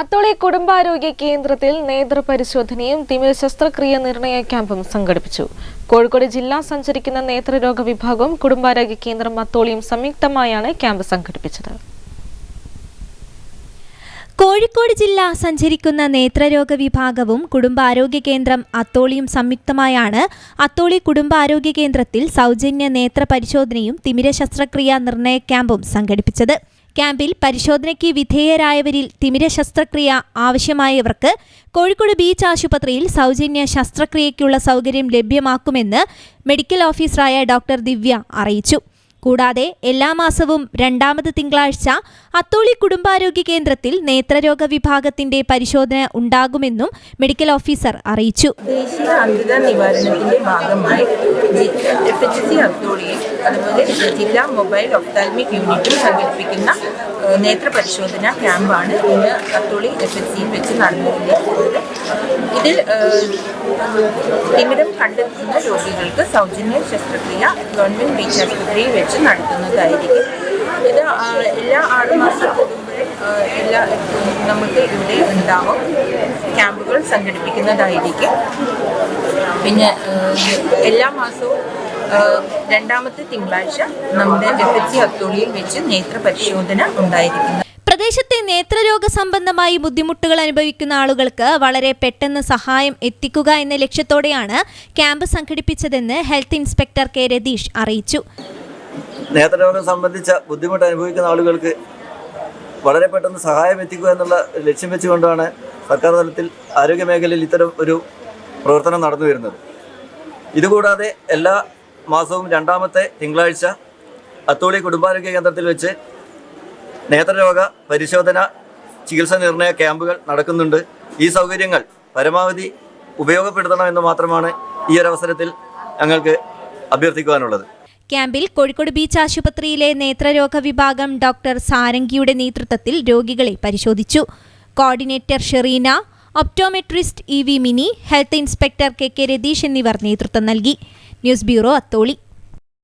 അത്തോളി കുടുംബാരോഗ്യ കേന്ദ്രത്തിൽ നേത്രപരിശോധനയും തിമിര ശസ്ത്രക്രിയ നിർണയ ക്യാമ്പും സംഘടിപ്പിച്ചു. കോഴിക്കോട് ജില്ലാ സഞ്ചരിക്കുന്ന നേത്രരോഗ വിഭാഗവും കുടുംബാരോഗ്യ കേന്ദ്രം അത്തോളിയും സംയുക്തമായാണ് ക്യാമ്പ് സംഘടിപ്പിച്ചത്. കോഴിക്കോട് ജില്ല സഞ്ചരിക്കുന്ന നേത്രരോഗ വിഭാഗവും കുടുംബാരോഗ്യ കേന്ദ്രം അത്തോളിയും സംയുക്തമായാണ് അത്തോളി കുടുംബാരോഗ്യ കേന്ദ്രത്തിൽ സൗജന്യ നേത്ര പരിശോധനയും തിമിര ശസ്ത്രക്രിയ നിർണയ ക്യാമ്പും സംഘടിപ്പിച്ചത്. ക്യാമ്പിൽ പരിശോധനയ്ക്ക് വിധേയരായവരിൽ തിമിര ശസ്ത്രക്രിയ ആവശ്യമായവർക്ക് കോഴിക്കോട് ബീച്ച് ആശുപത്രിയിൽ സൗജന്യ ശസ്ത്രക്രിയയ്ക്കുള്ള സൗകര്യം ലഭ്യമാക്കുമെന്ന് മെഡിക്കൽ ഓഫീസറായ ഡോക്ടർ ദിവ്യ അറിയിച്ചു. കൂടാതെ എല്ലാ മാസവും രണ്ടാമത് തിങ്കളാഴ്ച അത്തോളി കുടുംബാരോഗ്യ കേന്ദ്രത്തിൽ നേത്രരോഗ വിഭാഗത്തിന്റെ പരിശോധന ഉണ്ടാകുമെന്നും മെഡിക്കൽ ഓഫീസർ അറിയിച്ചു. ദേശീയ അന്ധത നിവാരണത്തിന്റെ ഭാഗമായി എഫ് എച്ച് സി അത്തോളിയും അതുപോലെ ജില്ലാ മൊബൈൽ ഒഫ്താൽമിക് യൂണിറ്റും സംഘടിപ്പിക്കുന്ന നേത്ര പരിശോധന ക്യാമ്പാണ് ഇന്ന് കത്തോളി എഫ് എസ് സിയിൽ വെച്ച് നടന്നിരുന്നത് ഇതിൽ തിമിരം കണ്ടെത്തുന്ന രോഗികൾക്ക് സൗജന്യ ശസ്ത്രക്രിയ ഗവൺമെന്റ് ബീച്ച് ആശുപത്രിയിൽ വെച്ച് നടത്തുന്നതായിരിക്കും. ഇത് എല്ലാ ആറുമാസം എല്ലാ നമുക്ക് ഇവിടെ ഉണ്ടാവും. ക്യാമ്പുകൾ സംഘടിപ്പിക്കുന്നതായിരിക്കും. പിന്നെ എല്ലാ മാസവും രണ്ടാമത്തെ തിങ്കളാഴ്ച നമ്മുടെ എഫ് എച്ച് സി അത്തോളിയിൽ വെച്ച് നേത്ര പരിശോധന ഉണ്ടായിരിക്കുന്നു. പ്രദേശത്തെ നേത്രരോഗ സംബന്ധമായി ബുദ്ധിമുട്ടുകൾ അനുഭവിക്കുന്ന ആളുകൾക്ക് വളരെ പെട്ടെന്ന് സഹായം എത്തിക്കുക എന്ന ലക്ഷ്യത്തോടെയാണ് ക്യാമ്പ് സംഘടിപ്പിച്ചതെന്ന് ഹെൽത്ത് ഇൻസ്പെക്ടർ കെ രതീഷ് അറിയിച്ചു. നേത്രരോഗം സംബന്ധിച്ച ബുദ്ധിമുട്ട് അനുഭവിക്കുന്ന ആളുകൾക്ക് വളരെ പെട്ടെന്ന് സഹായം എത്തിക്കുക എന്നുള്ള ലക്ഷ്യം വെച്ചുകൊണ്ടാണ് സർക്കാർ തലത്തിൽ ആരോഗ്യ മേഖലയിൽ ഇത്തരം ഒരു പ്രവർത്തനം നടന്നു വരുന്നത്. ഇതുകൂടാതെ എല്ലാ മാസവും രണ്ടാമത്തെ തിങ്കളാഴ്ച അത്തോളി കുടുംബാരോഗ്യ കേന്ദ്രത്തിൽ വെച്ച് നേത്രരോഗ പരിശോധന ചികിത്സ നിർണയ ക്യാമ്പുകൾ നടക്കുന്നുണ്ട്. ഈ സൗകര്യങ്ങൾ പരമാവധി ഉപയോഗപ്പെടുത്തണമെന്ന് മാത്രമാണ് ഈ ഒരു അവസരത്തിൽ ഞങ്ങൾക്ക് അഭ്യർത്ഥിക്കുവാനുള്ളത്. ക്യാമ്പിൽ കോഴിക്കോട് ബീച്ച് ആശുപത്രിയിലെ നേത്രരോഗ വിഭാഗം ഡോക്ടർ സാരംഗിയുടെ നേതൃത്വത്തിൽ രോഗികളെ പരിശോധിച്ചു. Coordinator Shereena optometrist E V Mini health inspector K K Ratheesh എന്നിവർ നേതൃത്വം നൽകി. News bureau Atholi.